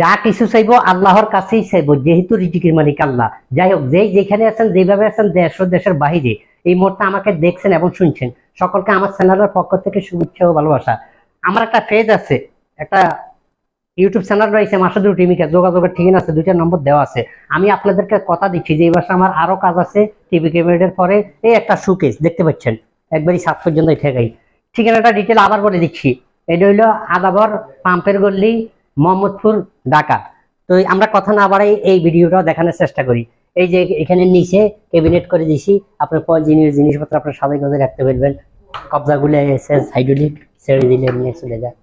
যা কিছু চাইব আল্লাহর কাছেই চাইব, যেহেতু রিজিকের মালিক আল্লাহ। যাই হোক, যেই যেখানে আছেন, যেভাবে আছেন, দেশ ও দেশের বাহিরে, এই মুহূর্তে আমাকে দেখছেন এবং শুনছেন। সকলকে আমার চ্যানেলের পক্ষ থেকে শুভেচ্ছা ও ভালোবাসা। আমার একটা পেজ আছে, একটা ইউটিউব চ্যানেল রয়েছে, মাসুদুর টিমিকা যোগাযোগের ঠিকানা আছে, দুইটা নম্বর দেওয়া আছে। আমি আপনাদেরকে কথা দিচ্ছি যে এই মাসে আমার আরও কাজ আছে টিভি ক্যামেরার পরে এই একটা সুকেস দেখতে পাচ্ছেন? একবারই সাত পর্যন্ত ঠেকাই ঠিকানাটা ডিটেল আবার বলে দিচ্ছি। এটা হইল আদাবর পাম্পের গল্লি মোহাম্মদপুর, ঢাকা। তো আমরা কথা না বাড়াই এই ভিডিওটা দেখানোর চেষ্টা করি। এই যে এখানে নিচে ক্যাবিনেট করে দিছি, আপনার প্রয়োজনীয় জিনিসপত্র আপনার সাদাই গজে রাখতে পারবেন কবজাগুলো এসে হাইড্রোলিক ছেড়ে দিলে নিয়ে চলে যায়।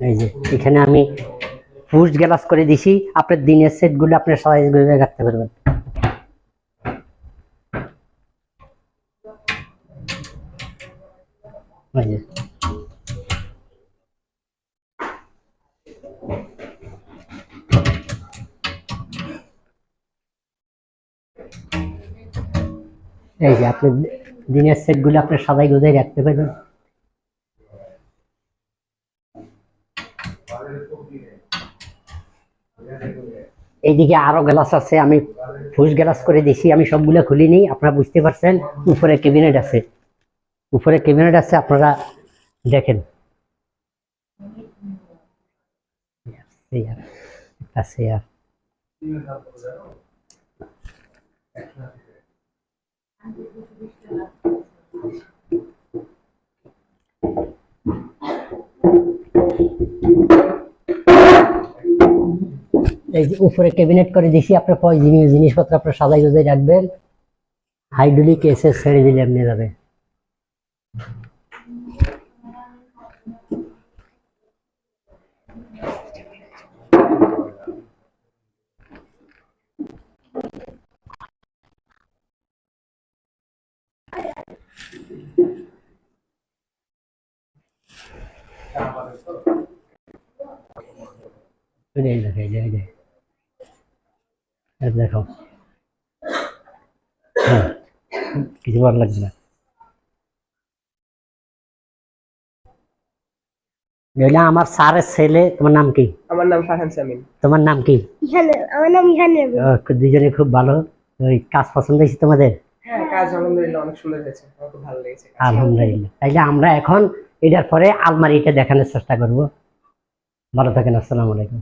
এই যে এখানে আমি পুশ গ্লাস করে দিছি, আপনার দিনের সেটগুলো আপনার সাইজ করে রাখতে পারবেন। যে এই যে আপনি দিনের সেটগুলো আপনার সবাই গুজাই রাখতে পারবেন। এইদিকে আরও গ্লাস আছে, আমি ফুস গ্লাস করে দিছি, আমি সবগুলো খুলিনি, আপনারা বুঝতে পারছেন, উপরে ক্যাবিনেট আছে। উপরে ক্যাবিনেট আছে, আপনারা দেখেন। এই উপরে ক্যাবিনেট করে দিছি, আপনার জিনিসপত্র আপনার সাজাই গুজাই রাখবেন। হাইড্রোলিক এসে ছেড়ে দিলে এমনি যাবে এই যে, এই যে, এই যে, এই যে। এই দেখো হ্যাঁ, কিছু ভালো এটা আমার স্যারের ছেলে তোমার নাম কি? আমার নাম ফারহান সামিন। তোমার নাম কি? ইহানে আমার নাম ইহানে দুজনে খুব ভালো। ওই কাজ পছন্দ হয়েছে তোমাদের? হ্যাঁ কাজ আলহামদুলিল্লাহ অনেক সুন্দর হয়েছে। আমার খুব ভালো লেগেছে আলহামদুলিল্লাহ। তাইলে আমরা এখন এটার পরে আলমারিটা দেখানোর চেষ্টা করব। ভালো থাকেন আসসালামু আলাইকুম।